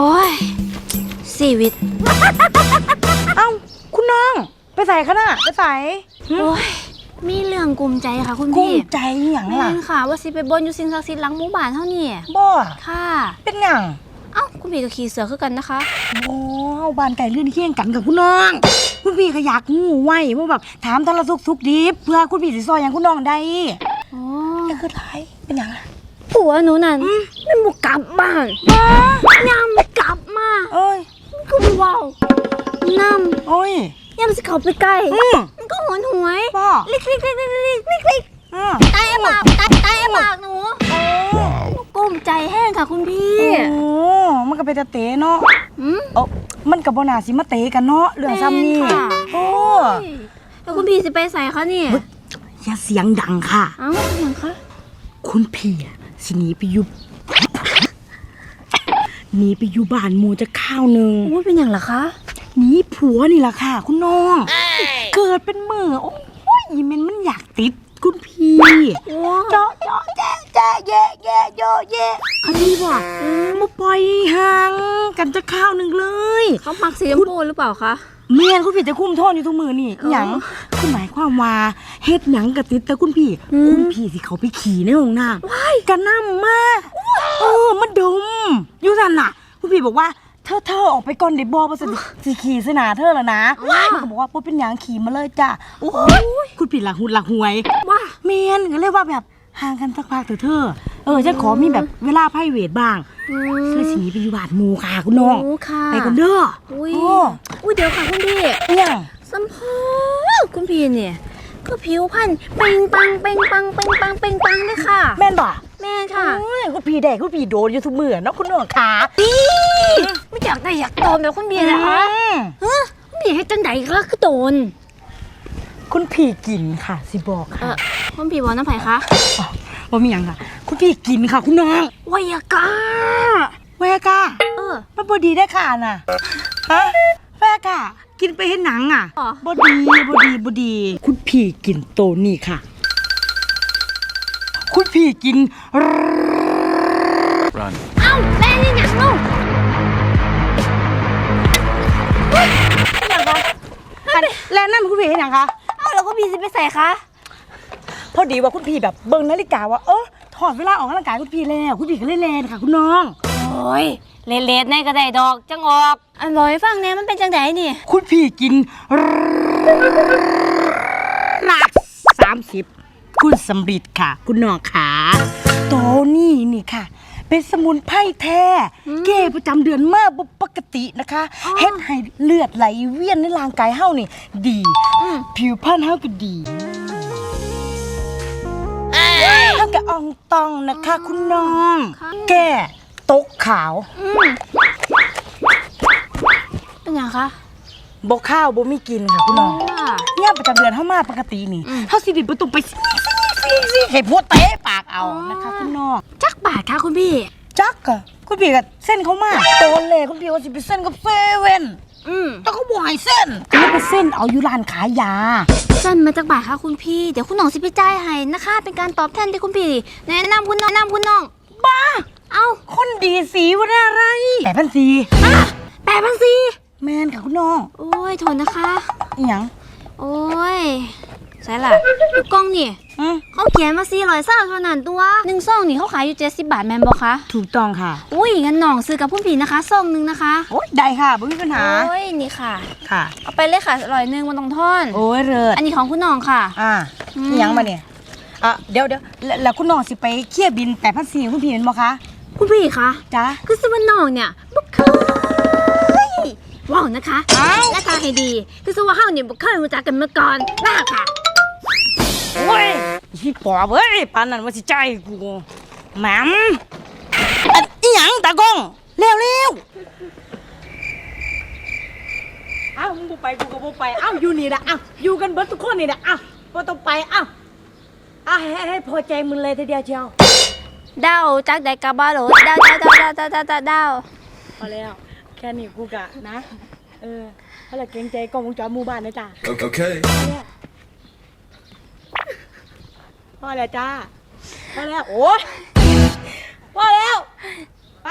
โอ้ยชีวิต เอ้า คุณน้อง ไปใส่ขนาดไปใส่โอ้ย มีเรื่องกลุ่มใจค่ะคุณกุ้งพี่ใจหยังแม่ล่ะนค่ะ ว่าสิไปบนอยู่สิ่งศักดิ์สิทธิ์หลังหมู่บ้านเท่านี่บ่ค่ะ เป็นหยังเอ้าคุณพี่ก็ขี่เสือคือกันนะคะ โอ้เอาบ้านไก่เลื่อนเคียงกันกับคุณน้อง คุณพี่ก็อยากงูไว้ว่าแบบถามทารสุกสุกดิบเพื่อคุณพี่สิซอยหยังคุณน้องได้อ๋อก็คือไรเป็นหยังอะผัวหนูนั่นไม่บุกกลับบ้านยาม กลับมาเอ้ยก็บ่เว้าวนโอ้ยำยามสิเข้าไปใกล้อืม มันก็หวนหวยบ่ลิกลิกลิกลิกลิกลิกลิกอ่าตายอะปากตายตายอะปากหนูโอ้กลุ้มใจแห้งค่ะคุณพี่โอ้มันก็เป็นตะเตะเนาะอืม เอ้ามันกับบ่น่าสิมาเตะกันเนาะเรื่องซ้ำนี่แม่นค่ะ โอ้แล้วคุณพี่สิไปใส่คะเนี่ยอย่าเสียงดังค่ะ เอ้าอย่างคะคุณพี่อะสิหนีไปอยู่ หนีไปอยู่บ้านหมูจะข้าวหนึ่งอุ้ยเป็นอย่างเหรอคะหนีผัวนี่แหละค่ะ คุณน้อง เกิดเป็นมือโอ้ยอีเมนมันอยากติดคุณพี่ว้าเจาะเจาะแจ๊ะแจ๊ะแย่แย่โยแย่คันนี้ว่ะมาปล่อยห่างกันจะข้าวหนึ่งเลยเขามักสีชมพูหรือเปล่าคะเมียนคุณพี่จะคุ้มโทษอยู่ทุกมือนี่อหย่างคุณหมายความว่าเฮ็ดหยังกะติดแต่คุณพี่อืมคุณพี่สิเขาไปขี่ในห้องน้ำกันน้ำมาก เออมันดมอยู่นั่นน่ะ คุณพี่บอกว่าเธอเธอออกไปก่อนเดี๋ยวบอประสิสิขี่สนาเธอแล้วนะมันก็บอกว่าปุ๊บเป็นหยังขี่มาเลยจ้ะโอ้ยคุณพี่หลักหุดหลักหวยว้าเมียนก็เลยว่าแบบห่างกันสักพักเถอะเธอ เออฉันขอมีแบบเวลาไพ่เวทบ้างอืเสื้อสีไปอยู่บาดหมูค่ะคุณน้องโอ้ค่ะไปกันเด้ออุ้ยโอ้อุ้ยเดี๋ยวค่ะคุณพี่เนี่ยสัมพอคุณพี่เนี่ยก็ผิวพรรณเป่งปังเป่งปังเป่งปังเป่งปังเลยค่ะ แม่นบ่ แม่ค่ะโอ้ยคุณพี่แดกคุณพี่โดนอยู่ทุกมือเนาะคุณน้องขาไม่อยากได้อยากโดนแบบคุณพี่นะคะอืมฮะคุณพี่ให้จังไดก็คือโดนคุณพี่กินค่ะ สิบอกเอค่ะอคุณพี่บอกน้ำไผ่คะว่ามีหยังค่ะ คุณพี่กินค่ะคุณน้องวายากาแวกาเออมันบดีได้ค่ะน่ะฮะแวกากินไปเห็นหนังอะอ๋อบดีบดีบดี คุณพี่กินโตนี่ค่ะคุณ พี่กิน Run. เอ้าแม่นี่หนักลูกอันแล้วนั่นคุณพี่เห็นหยังคะ เอ้าแล้วคุณพี่สิไปใส่คะพอดีว่าคุณพี่แบบเบิ่งนาฬิกาว่าเออถอดเวลาออกกำลังกายคุณพี่แล้ว คุณพี่ก็เล่นแลนค่ะ คุณน้อง โอ้ยเลดเลดในกระไดดอกจังออก อันบอยฟังแหน่มันเป็นจังไดนี่คุณพี่กินหลักสามสิบ คุณสำริดค่ะ คุณน้องขาโตนี่นี่ค่ะ เป็นสมุนไพรแท้เก้ประจำเดือนมากบ่ปกตินะคะเฮ็ดให้เลือดไหลเวียนในร่างกายเฮานี่ ดี ผิวพรรณเฮาก็ดีเฮาก็อ่องตองนะคะ คุณน้อง แก้ตกขาวอืมเป็นหยังคะบ่ข้าวบ่มีกินค่ะคุณน้องว่าเนี่ยประจำเดือนเฮามาปกตินี่อืมเฮาสิไดิประตูไป ซิซิซิให้พวกเตะปากเอานะคะคุณน้องจักบาทค่ะคุณพี่ จักอะคุณพี่กับเส้นเขามากโตนเลยคุณพี่ว่าสิไปเส้นกับเซเว่นอืมแต่เขาบอกให้เส้นก็เลยไปเส้นเอาอยู่ร้านขายยาสั้นมาจากบาทค่ะคุณพี่ เดี๋ยวคุณน้องสิไปจ่ายให้นะคะ เป็นการตอบแทนที่คุณพี่แนะนำคุณน้องแนะนำคุณน้อง บ้า เอ้าคนดีสีวันอะไรแต่พันสีอะแปดพันสี่แมนค่ะคุณน้อง โอ้ยโทนนะคะ อีหยัง โอ้ยใช่ล่ะดูกล้องนี่ อืมเขาเขียนมาสี่ร้อยเศร้าเท่านั้นตัวหนึ่งซองนี่เขาขายอยู่เจ็ดสิบบาทแมนบอคะ ถูกต้องค่ะ อุ้ยงั้นน้องซื้อกับพุ่มผีนะคะซองหนึ่งนะคะโอ้ยได้ค่ะไม่มีปัญหา โอ้ยนี่ค่ะ ค่ะ เอาไปเลยค่ะร้อยหนึ่งมันต้องทอน โอ้ยเริศอันนี้ของคุณน้องค่ะ อ่าอืมอีหยังมาเนี่ยอะเดี๋ยวเดี๋ยวแล้วแล้วคุณน้องสิไปเคลียร์บินแต่พันสีคุณพี่เห็นบ่คะคุณพี่คะจ้า คือสวันน้องเนี่ยบุกเคยว้าวนะคะ อ้าว และทางให้ดี คือสว่าเฮาเนี่ยบุกเคยรู้จักกันมาก่อนน่าค่ะโอ้ย พี่ปอบเอ้ยปานนั้นว่าสิใจายกูแหมมอันอีหยังตากล้องเร็วเร็วเอ้ามึงบ่ไปกูก็บ่ไปเอ้าอยู่นี่นะเอ้าอยู่กันเบิดทุกคนนี่นะเอ้าบ่ต้องไปเอ้าอะให้ให้ให้พอใจมึงเลยทีเดียวเชียวเดาจักไดกาบาโหลดาวดาวดาวดาวดาวดาวดาวพอแล้วแค่นี้กูกะนะ เออถ้าละเกรงใจกล้องวงจรหมู่บ้านนะจ้า Okay. พ่อแล้วจ้าพ่อแล้วโอ้พ่อแล้ว ไป